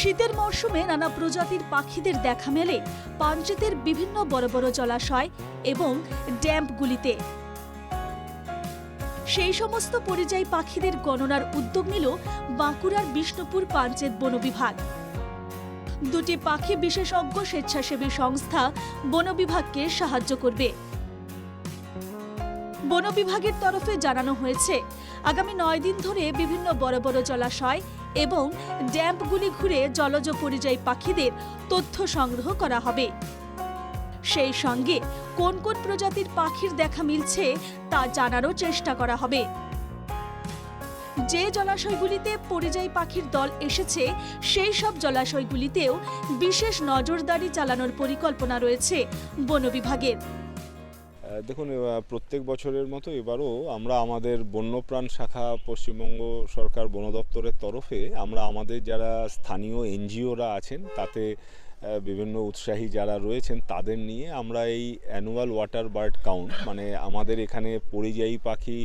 শীতের মরশুমে নানা প্রজাতির পাখিদের দেখা মেলে পাঞ্চেতের বিভিন্ন বড় বড় জলাশয় এবং ড্যাম্পগুলিতে। সেই সমস্ত পরিযায়ী পাখিদের গণনার উদ্যোগ নিল বাঁকুড়ার বিষ্ণুপুর পাঞ্চেত বন বিভাগ। দুটি পাখি বিশেষজ্ঞ স্বেচ্ছাসেবী সংস্থা বন বিভাগকে সাহায্য করবে। বন বিভাগের তরফে জানানো হয়েছে, আগামী নয় দিন ধরে বিভিন্ন বড় বড় জলাশয় এবং ড্যাম্পগুলি ঘুরে জলজ পরিযায়ী পাখিদের তথ্য সংগ্রহ করা হবে। সেই সঙ্গে কোন কোন প্রজাতির পাখির দেখা মিলছে তা জানারও চেষ্টা করা হবে। যে জলাশয়গুলিতে পরিযায়ী পাখির দল এসেছে, সেই সব জলাশয়গুলিতেও বিশেষ নজরদারি চালানোর পরিকল্পনা রয়েছে বন বিভাগের। দেখুন প্রত্যেক বছরের মতো এবারও আমরা আমাদের বন্যপ্রাণ শাখা পশ্চিমবঙ্গ সরকার বন দপ্তরের তরফে আমরা আমাদের যারা স্থানীয় এনজিওরা আছেন, তাতে বিভিন্ন উৎসাহী যারা রয়েছেন, তাদের নিয়ে আমরা এই অ্যানুয়াল ওয়াটার বার্ড কাউন্ট মানে আমাদের এখানে পরিযায়ী পাখি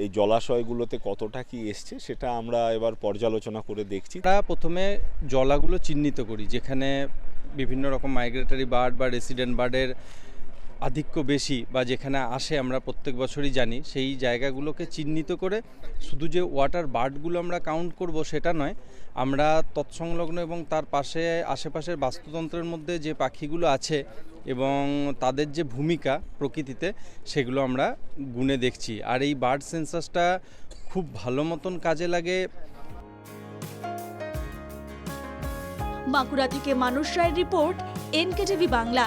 এই জলাশয়গুলোতে কতটা কি এসছে, সেটা আমরা এবার পর্যালোচনা করে দেখছি। আমরা প্রথমে জলাগুলো চিহ্নিত করি, যেখানে বিভিন্ন রকম মাইগ্রেটরি বার্ড বা রেসিডেন্ট বার্ডের আধিক্য বেশি বা যেখানে আসে আমরা প্রত্যেক বছরই জানি, সেই জায়গাগুলোকে চিহ্নিত করে শুধু যে ওয়াটার বার্ডগুলো আমরা কাউন্ট করব সেটা নয়, আমরা তৎসংলগ্ন এবং তার পাশে, আশেপাশের বাস্তুতন্ত্রের মধ্যে যে পাখিগুলো আছে এবং তাদের যে ভূমিকা প্রকৃতিতে, সেগুলো আমরা গুণে দেখছি। আর এই বার্ড সেন্সাসটা খুব ভালো মতন কাজে লাগে। বাঁকুড়া থেকে মানুষ রায়ের রিপোর্ট, এনকেটিভি বাংলা।